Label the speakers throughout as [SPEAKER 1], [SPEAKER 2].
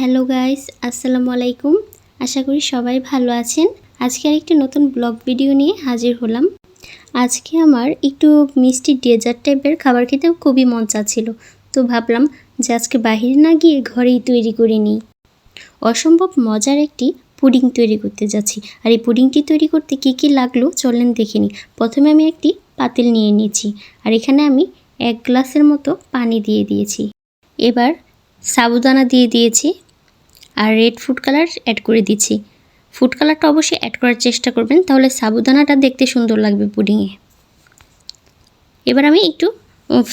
[SPEAKER 1] Hello guys, আসসালামু আলাইকুম। আশা করি সবাই ভালো আছেন। আজকে আর একটি নতুন ব্লগ ভিডিও নিয়ে হাজির হলাম। আজকে আমার একটু মিষ্টি ডেজার্ট টাইপের খাবার খেতে খুবই মন চাচ্ছিল। তো ভাবলাম যে আজকে বাহিরে না গিয়ে ঘরেই তৈরি করে নিই। অসম্ভব মজার একটি পুডিং তৈরি করতে যাচ্ছি। আর এই পুডিংটি তৈরি করতে কী কী লাগল চলেন দেখে নিই। প্রথমে আমি একটি পাতিল নিয়ে নিয়েছি। আর এখানে আমি এক গ্লাসের মতো পানি দিয়ে দিয়েছি। এবার সাবুদানা দিয়ে দিয়েছি। আর রেড ফুড কালার অ্যাড করে দিচ্ছি। ফুড কালারটা অবশ্যই অ্যাড করার চেষ্টা করবেন, তাহলে সাবুদানাটা দেখতে সুন্দর লাগবে পুডিংয়ে। এবার আমি একটু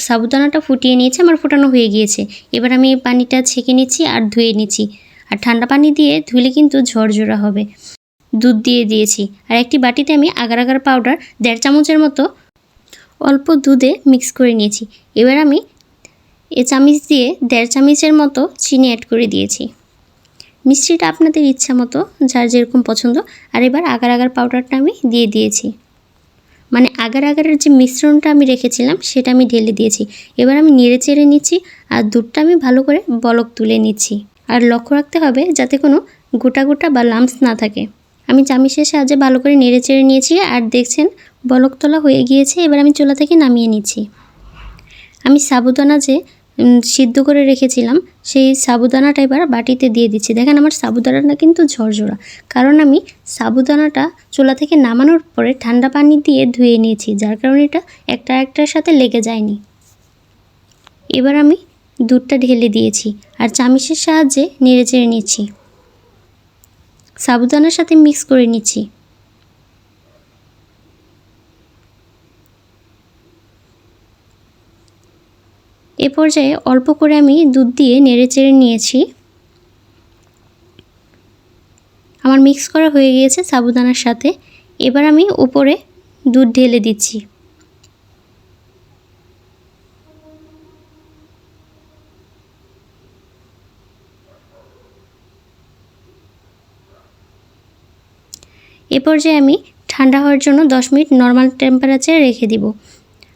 [SPEAKER 1] সাবুদানাটা ফুটিয়ে নিয়েছি, আমার ফোটানো হয়ে গিয়েছে। এবার আমি পানিটা ছেঁকে নিচ্ছি আর ধুয়ে নিচ্ছি। আর ঠান্ডা পানি দিয়ে ধুলে কিন্তু ঝরঝরা হবে। দুধ দিয়ে দিয়েছি। আর একটি বাটিতে আমি আগার আগার পাউডার দেড় চামচের মতো অল্প দুধে মিক্স করে নিয়েছি। এবার আমি এ চামচ দিয়ে দেড় চামচের মতো চিনি অ্যাড করে দিয়েছি। মিষ্টিটা আপনাদের ইচ্ছা মতো, যার যেরকম পছন্দ। আর এবার আগার আগার পাউডারটা আমি দিয়ে দিয়েছি। মানে আগার আগারের যে মিশ্রণটা আমি রেখেছিলাম, সেটা আমি ঢেলে দিয়েছি। এবার আমি নেড়ে চেড়ে নিচ্ছি, আর দুধটা আমি ভালো করে বলক তুলে নিচ্ছি। আর লক্ষ্য রাখতে হবে, যাতে কোনো গোটা গোটা বা লামস না থাকে। আমি চামিচের সাহায্যে ভালো করে নেড়ে চেড়ে নিয়েছি, আর দেখছেন বলক তোলা হয়ে গিয়েছে, এবার আমি চুলা থেকে নামিয়ে নিচ্ছি। আমি সাবুদানা যে সিদ্ধ করে রেখেছিলাম সেই সাবুদানাটা এবার বাটিতে দিয়ে দিচ্ছি। দেখেন আমার সাবুদানাটা কিন্তু ঝরঝরা। কারণ আমি সাবুদানাটা চুলা থেকে নামানোর পরে ঠান্ডা পানি দিয়ে ধুয়ে নিয়েছি, যার কারণে এটা একটা একটার সাথে লেগে যায়নি। এবার আমি দুধটা ঢেলে দিয়েছি আর চামিচের সাহায্যে নেড়ে চেড়ে নিচ্ছি। সাবুদানার সাথে মিক্স করে নিচ্ছি। এ পর্যায়ে অল্প করে আমি দুধ দিয়ে নেড়েচেড়ে নিয়েছি। আমার মিক্স করা হয়ে গিয়েছে সাবুদানার সাথে। এবার আমি উপরে দুধ ঢেলে দিচ্ছি। এ পর্যায়ে আমি ঠান্ডা হওয়ার জন্য দশ মিনিট নর্মাল টেম্পারেচারে রেখে দিব।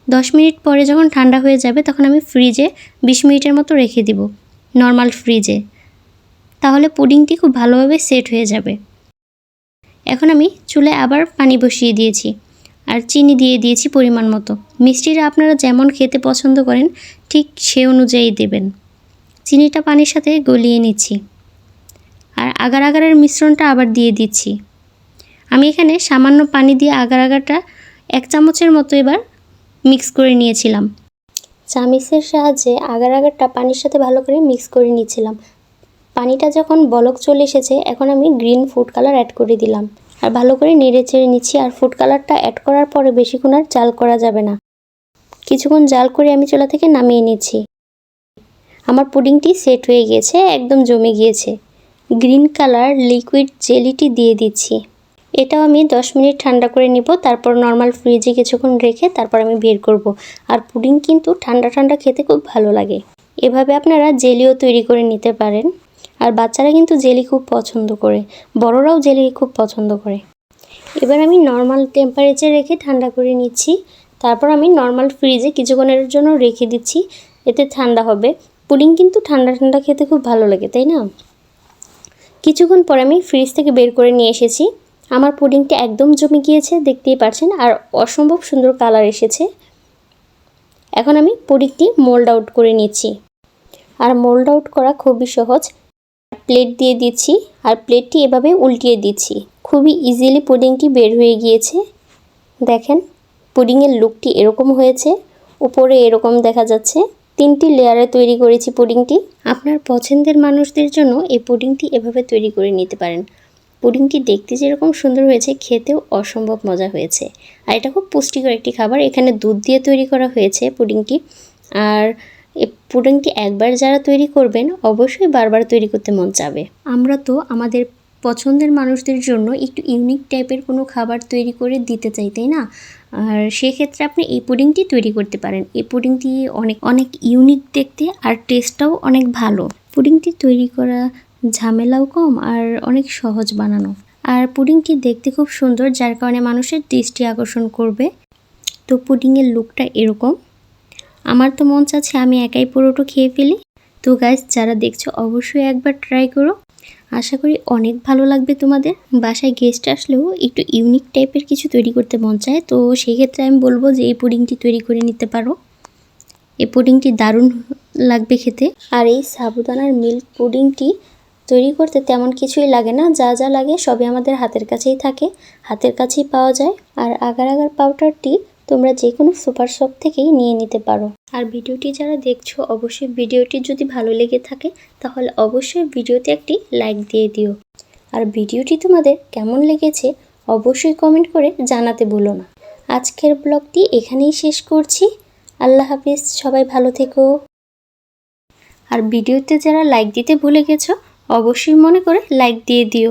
[SPEAKER 1] দশ মিনিট পরে যখন ঠান্ডা হয়ে যাবে তখন আমি ফ্রিজে বিশ মিনিটের মতো রেখে দিব নর্মাল ফ্রিজে তাহলে পুডিংটি খুব ভালোভাবে সেট হয়ে যাবে। এখন আমি চুলে আবার পানি বসিয়ে দিয়েছি আর চিনি দিয়ে দিয়েছি পরিমাণ মতো। মিষ্টিটা আপনারা যেমন খেতে পছন্দ করেন, ঠিক সে অনুযায়ী দেবেন। চিনিটা পানির সাথে গলিয়ে নিচ্ছি। আর আগার আগারের মিশ্রণটা আবার দিয়ে দিচ্ছি। আমি এখানে সামান্য পানি দিয়ে আগার আগারটা এক চামচের মতো এবার মিক্স করে নিয়েছিলাম। চামিচের সাহায্যে আগার আগারটা পানির সাথে ভালো করে মিক্স করে নিয়েছিলাম। পানিটা যখন বলক চলে এসেছে, এখন আমি গ্রিন ফুড কালার অ্যাড করে দিলাম। আর ভালো করে নেড়ে চেড়ে নিচ্ছি, আর ফুড কালারটা অ্যাড করার পরে বেশিক্ষণ আর জাল করা যাবে না। কিছুক্ষণ জাল করে আমি চুলা থেকে নামিয়ে নিচ্ছি। আমার পুডিংটি সেট হয়ে গিয়েছে একদম জমে গিয়েছে। গ্রিন কালার লিকুইড জেলিটি দিয়ে দিচ্ছি। এটাও আমি দশ মিনিট ঠান্ডা করে নিব, তারপর নর্মাল ফ্রিজে কিছুক্ষণ রেখে তারপর আমি বের করব। আর পুডিং কিন্তু ঠান্ডা ঠান্ডা খেতে খুব ভালো লাগে। এভাবে আপনারা জেলিও তৈরি করে নিতে পারেন। আর বাচ্চারা কিন্তু জেলি খুব পছন্দ করে, বড়রাও জেলি খুব পছন্দ করে। এবার আমি নর্মাল টেম্পারেচার রেখে ঠান্ডা করে নিচ্ছি। তারপর আমি নর্মাল ফ্রিজে কিছুক্ষণের জন্য রেখে দিচ্ছি, এতে ঠান্ডা হবে। পুডিং কিন্তু ঠান্ডা ঠান্ডা খেতে খুব ভালো লাগে, তাই না? কিছুক্ষণ পরে আমি ফ্রিজ থেকে বের করে নিয়ে এসেছি। আমার পুডিংটা একদম জমে গিয়েছে, দেখতেই পাচ্ছেন আর অসম্ভব সুন্দর কালার এসেছে। এখন আমি পুডিংটি মোল্ড আউট করে নিচ্ছি। আর মোল্ড আউট করা খুবই সহজ। প্লেট দিয়ে দিচ্ছি, আর প্লেটটি এভাবে উল্টিয়ে দিচ্ছি। খুবই ইজিলি পুডিংটি বের হয়ে গিয়েছে। দেখেন, পুডিংয়ের লুকটি এরকম হয়েছে। উপরে এরকম দেখা যাচ্ছে। তিনটি লেয়ারে তৈরি করেছি পুডিংটি। আপনার পছন্দের মানুষদের জন্য এই পুডিংটি এভাবে তৈরি করে নিতে পারেন। পুডিংটি দেখতে যেরকম সুন্দর হয়েছে, খেতেও অসম্ভব মজা হয়েছে। আর এটা খুব পুষ্টিকর একটি খাবার। এখানে দুধ দিয়ে তৈরি করা হয়েছে পুডিংটি। আর এই পুডিংটি একবার যারা তৈরি করবেন, অবশ্যই বারবার তৈরি করতে মন চাবে। আমরা তো আমাদের পছন্দের মানুষদের জন্য একটু ইউনিক টাইপের কোনো খাবার তৈরি করে দিতে চাই, তাই না? আর সেক্ষেত্রে আপনি এই পুডিংটি তৈরি করতে পারেন। এই পুডিংটি অনেক অনেক ইউনিক দেখতে আর টেস্টটাও অনেক ভালো। পুডিংটি তৈরি করা ঝামেলাও কম আর অনেক সহজ বানানো। আর পুডিংটি দেখতে খুব সুন্দর, যার কারণে মানুষের দৃষ্টি আকর্ষণ করবে। তো পুডিংয়ের লুকটা এরকম। আমার তো মন চাচ্ছে আমি একাই পুরোটা খেয়ে ফেলি। তো গাইস যারা দেখছ অবশ্যই একবার ট্রাই করো। আশা করি অনেক ভালো লাগবে তোমাদের। বাসায় গেস্ট আসলেও একটু ইউনিক টাইপের কিছু তৈরি করতে মন চায়। তো সেই ক্ষেত্রে আমি বলব যে এই পুডিংটি তৈরি করে নিতে পারো। এই পুডিংটি দারুণ লাগবে খেতে। আর এই সাবুদানার মিল্ক পুডিংটি তৈরি করতে তেমন কিছুই লাগে না, যা যা লাগে সবই আমাদের হাতের কাছেই থাকে, হাতের কাছেই পাওয়া যায়। আর আগার আগার পাউডারটি তোমরা যে কোনো সুপার শপ থেকেই নিয়ে নিতে পারো। আর ভিডিওটি যারা দেখছ, অবশ্যই ভিডিওটি যদি ভালো লেগে থাকে, তাহলে অবশ্যই ভিডিওতে একটি লাইক দিয়ে দিও। আর ভিডিওটি তোমাদের কেমন লেগেছে, অবশ্যই কমেন্ট করে জানাতে ভুলো না। আজকের ব্লগটি এখানেই শেষ করছি। আল্লাহ হাফিজ, সবাই ভালো থেকো। আর ভিডিওতে যারা লাইক দিতে ভুলে গেছো অবশ্যই মনে করে লাইক দিয়ে দিও।